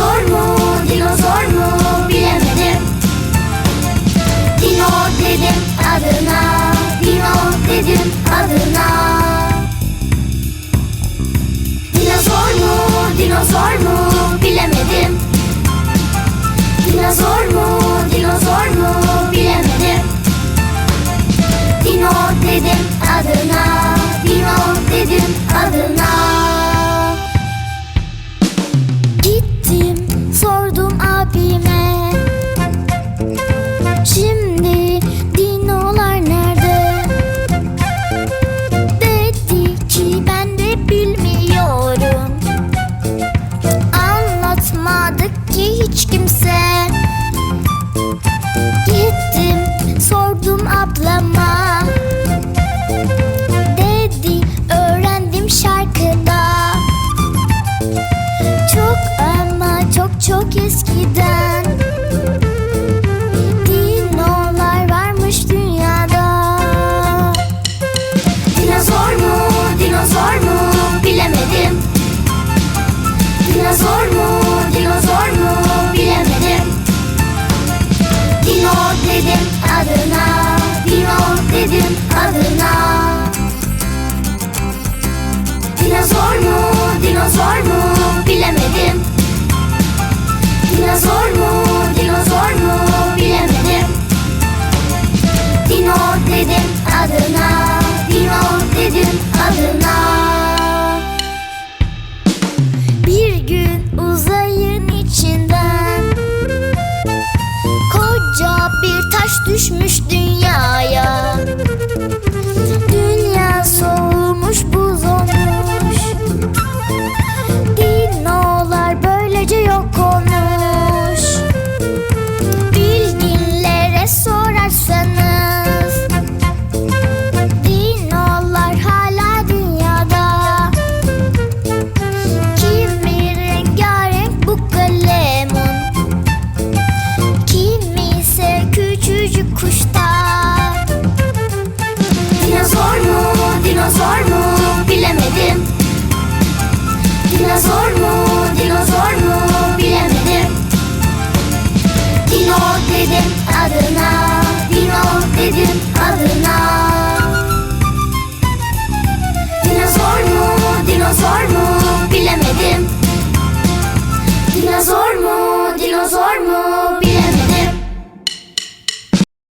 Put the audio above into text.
formo hiç kimse. Gittim sordum ablama. Dedi öğrendim şarkıda. Çok ama çok çok eskiden. Dinolar varmış dünyada. Dinozor mu dinozor mu? Bilemedim. Dinozor mu düşmüştü. Dinozor mu, dinozor mu bilemedim. Dino dedim adına, Dino dedim adına.